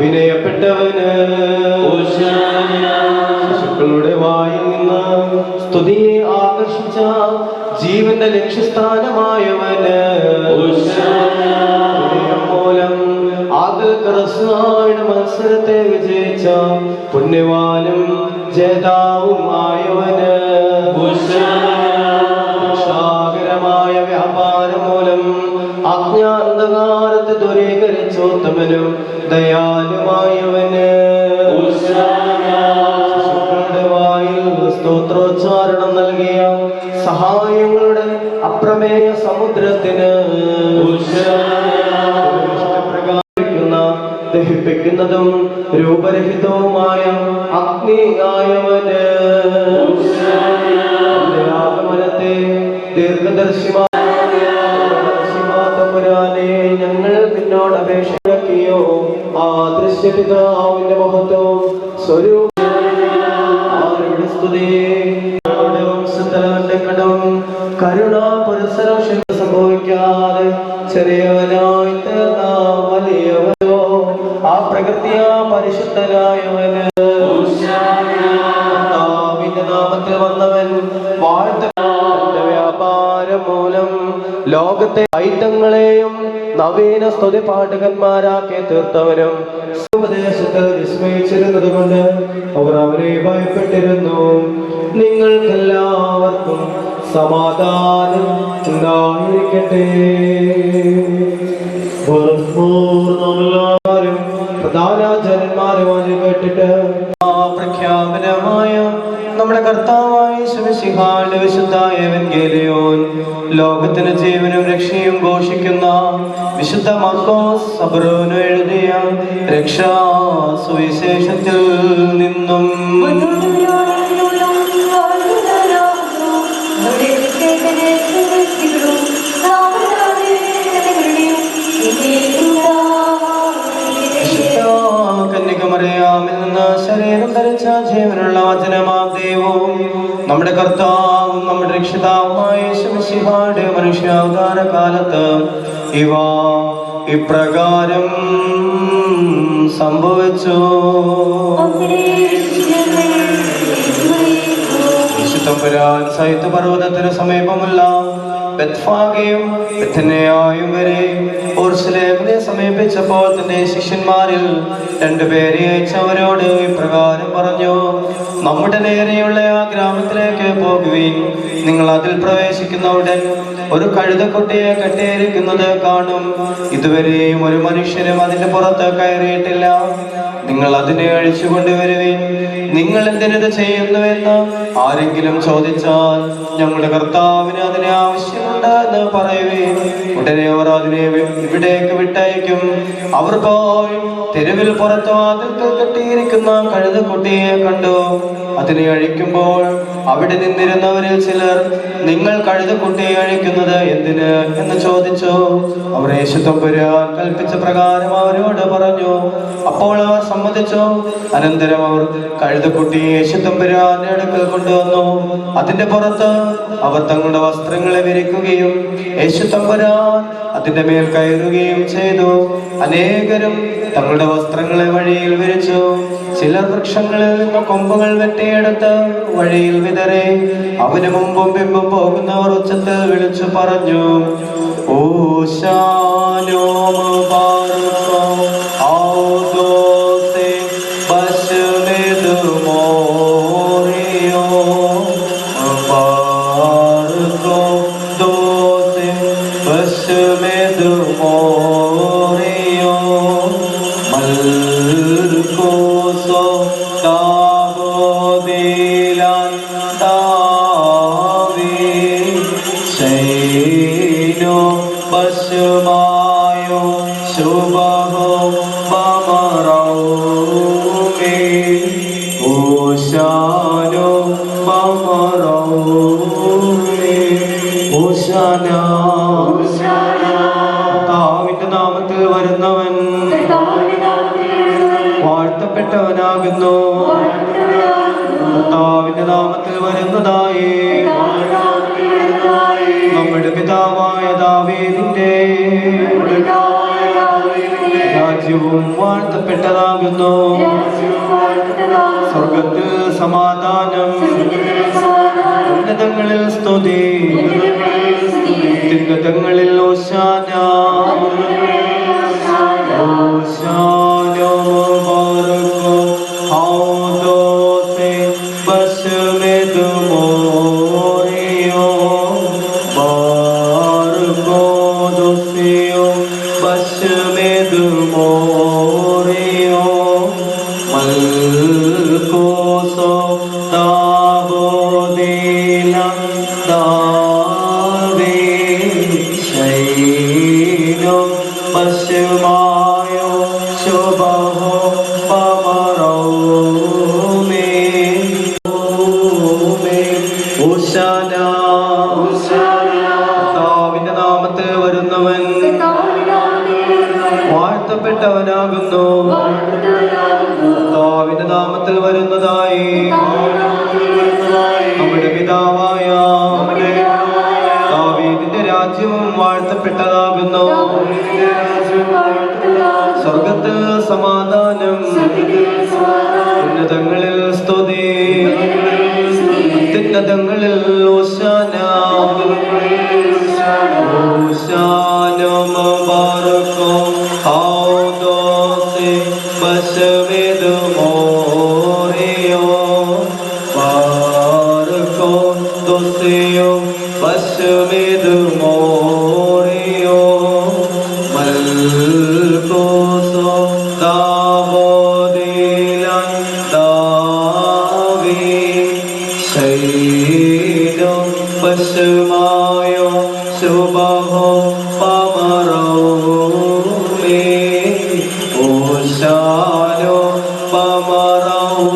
വിനയപ്പെട്ടവന് ശിശുക്കളുടെ വായിൽ നിന്ന് സ്തുതിയെ ആകർഷിച്ച ജീവന്റെ ലക്ഷ്യസ്ഥാനമായവന് മൂലം ആകൽ ക്രിസ്തുവായുടെ മത്സരത്തെ വിജയിച്ച പുണ്യവാനും ജേതാവും ആയവന്. സാഗരമായ വ്യാപാരം മൂലം അജ്ഞാന്ധകാരത്തെ ദൂരീകരിച്ചോത്തമനും ദയാലുമായവന്. സ്തോത്രോച്ചാരണം നൽകിയ സഹായങ്ങളുടെ അപ്രമേയ സമുദ്രത്തിന് ദഹിപ്പിക്കുന്നതും രൂപരഹിതവുമായ അഗ്നി ആ പ്രകൃതിയ പരിശുദ്ധനായവന്. നാമത്തിൽ വന്നവൻ വാഴ്ത്ത വ്യാപാരം മൂലം ലോകത്തെ ഐറ്റങ്ങളെയും നവീന സ്തുതി പാഠകന്മാരാക്കി തീർത്തവനും. ഉപദേശത്തിൽ വിസ്മയിച്ചിരുന്നത് കൊണ്ട് അവർ അവരെ ഭയപ്പെട്ടിരുന്നു. നിങ്ങൾക്കെല്ലാവർക്കും സമാധാനം ഉണ്ടായിരിക്കട്ടെ. ഘോഷിക്കുന്ന വിശുദ്ധ മക്കോസ് സബ്രോന് എഴുതിയ രക്ഷാ സുവിശേഷത്തിൽ നിന്നും ഇപ്രകാരം സംഭവിച്ചു. വിശുദ്ധപുരാൻ സൈത്ത് പർവതത്തിന് സമീപമല്ല ബെത്ഫാഗയും സമീപിച്ചപ്പോൾ തന്നെ ശിഷ്യന്മാരിൽ രണ്ടുപേരെ അയച്ചവരോട് ഇപ്രകാരം പറഞ്ഞു നമ്മുടെ നേരെയുള്ള ആ ഗ്രാമത്തിലേക്ക് പോകുവിൻ. നിങ്ങൾ അതിൽ പ്രവേശിക്കുന്ന ഉടൻ ഒരു കഴുതക്കുട്ടിയെ കെട്ടിയിരിക്കുന്നത് കാണും. ഇതുവരെയും ഒരു മനുഷ്യനും അതിന്റെ പുറത്ത് കയറിയിട്ടില്ല. നിങ്ങൾ അതിനെ അഴിച്ചു കൊണ്ടുവരുവിൻ. നിങ്ങൾ എന്തിനത് ചെയ്യുന്നുവെന്ന് ആരെങ്കിലും ചോദിച്ചാൽ ഞങ്ങളുടെ കർത്താവിന് അതിനെ ആവശ്യമുണ്ട് എന്ന് പറയുകയും ഉടനെ അവർ അതിനെ ഇവിടേക്ക് വിട്ടയക്കും. അവർ പോയി തെരുവിൽ പുറത്തു വാതിൽക്കൽ കെട്ടിയിരിക്കുന്ന കഴുതക്കുട്ടിയെ കണ്ടു. അതിനെ അഴിക്കുമ്പോൾ അവിടെ നിന്നിരുന്നവരിൽ ചിലർ നിങ്ങൾ കഴുതക്കുട്ടിയെ അഴിക്കുന്നത് എന്തിന്? എന്ന് ചോദിച്ചു. അവർ യേശുത്തമ്പുരാൻ കൽപ്പിച്ച പ്രകാരം അവരോട് പറഞ്ഞു. അപ്പോൾ അവർ സമ്മതിച്ചു. അനന്തരം അവർ കഴുതക്കുട്ടിയെ യേശുത്തമ്പുരാന്റെ അടുക്കൽ കൊണ്ടുവന്നു. അതിന്റെ പുറത്ത് അവർ തങ്ങളുടെ വസ്ത്രങ്ങളെ വിരിക്കുകയും യേശുത്തമ്പുരാൻ അതിന്റെ മേൽ കയറുകയും ചെയ്തു. അനേകരും തങ്ങളുടെ വസ്ത്രങ്ങളെ വഴിയിൽ വിരിച്ചു. ചിലർ വൃക്ഷങ്ങളിൽ നിന്ന് കൊമ്പുകൾ വെട്ടിയെടുത്ത് വഴിയിൽ വിതറി. അവന് മുമ്പും പിമ്പും പോകുന്നവർ ഉച്ചത്തിൽ വിളിച്ചു പറഞ്ഞു ഓശാനോ താവിന്റെ നാമത്തിൽ വരുന്നവൻ വാഴ്ത്തപ്പെട്ടവനാകുന്നു. താവിന്റെ നാമത്തിൽ വരുന്നതായി. നമ്മുടെ പിതാവായ ദാവീദിന്റെ രാജ്യവും വാഴ്ത്തപ്പെട്ടതാകുന്നു. സ്വർഗത്തിൽ സമാധാനം. ഉന്നതങ്ങളിൽ സ്തുതി. ഉന്നതങ്ങളിൽ ഓശാന. ഓശാന മുബാറക് ഹൗദോസെ ബസ്മെദ് മോറിയോ. ബാർഗോ ദോസിയോ ബസ്മെദ് മോറിയോ കർത്താവിന്റെ നാമത്തിൽ വരുന്നവൻ വാഴ്ത്തപ്പെട്ടവനാകുന്നു. പശുമായോ ശുഭോ പമറോമേ ഓശാനോ പമറോമേ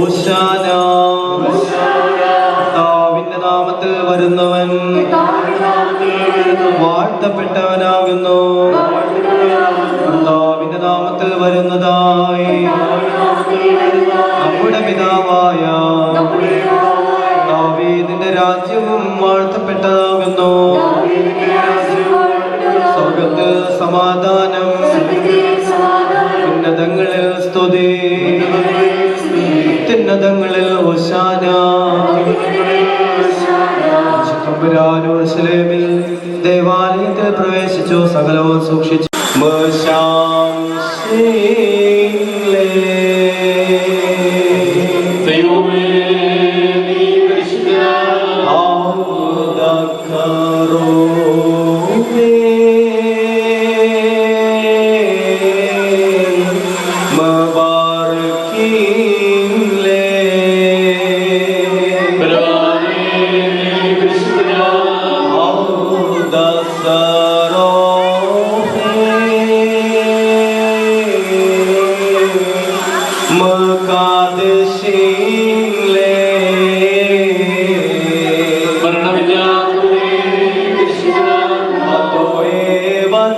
ഓശാന കർത്താവിന്റെ നാമത്തിൽ വരുന്നവൻ വാഴ്ത്തപ്പെട്ടവനാകുന്നു. കർത്താവിന്റെ നാമത്തിൽ വരുന്നതായി. നമ്മുടെ പിതാവായ ദാവീദിന്റെ രാജ്യവും വാഴ്ത്തപ്പെട്ടതാകുന്നു. സ്വർഗത്തിൽ സമാധാനം ഉന്നതങ്ങളിൽ സ്തുതി ഉന്നതങ്ങളിൽ ഓശാന തമ്പുരാനോർശലേമിൽ ദേവാലയത്തിൽ പ്രവേശിച്ചു സകലവും സൂക്ഷിച്ചു. മശാം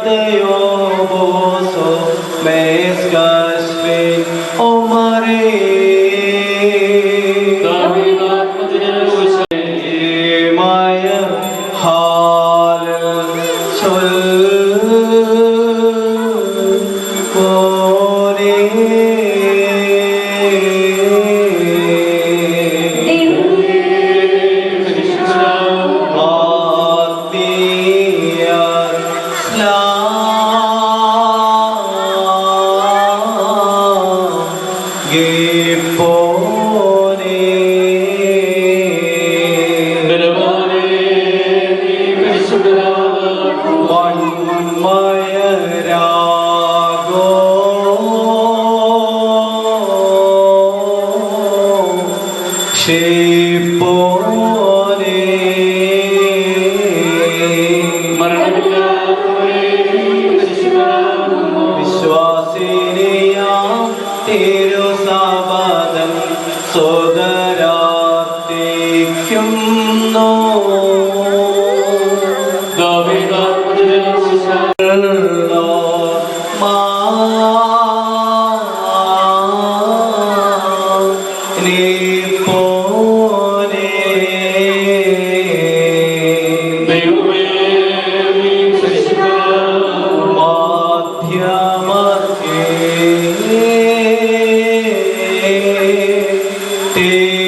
때 মুক্তি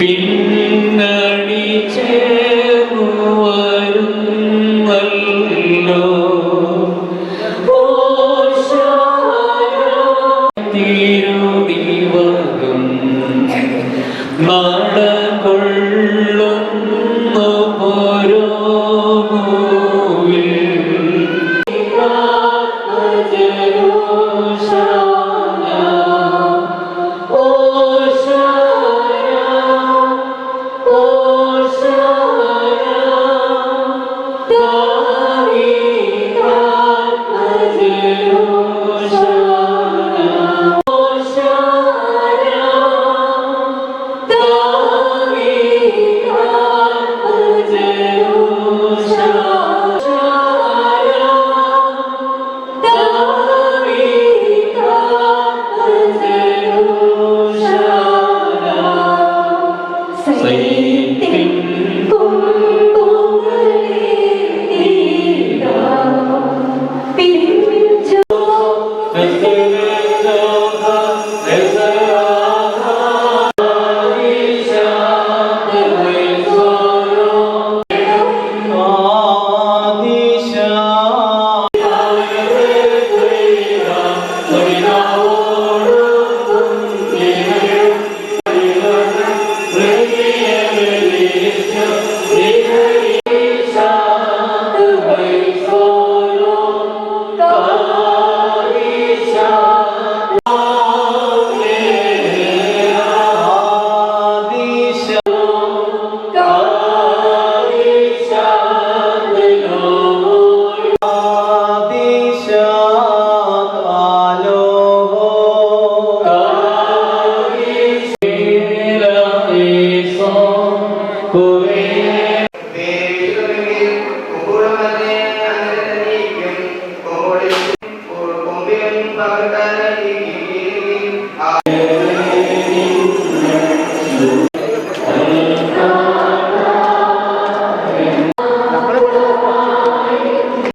പിന്നണി ചേർന്നു വരുന്നല്ലോ തിരുനിവകം നാടകൊള്ളും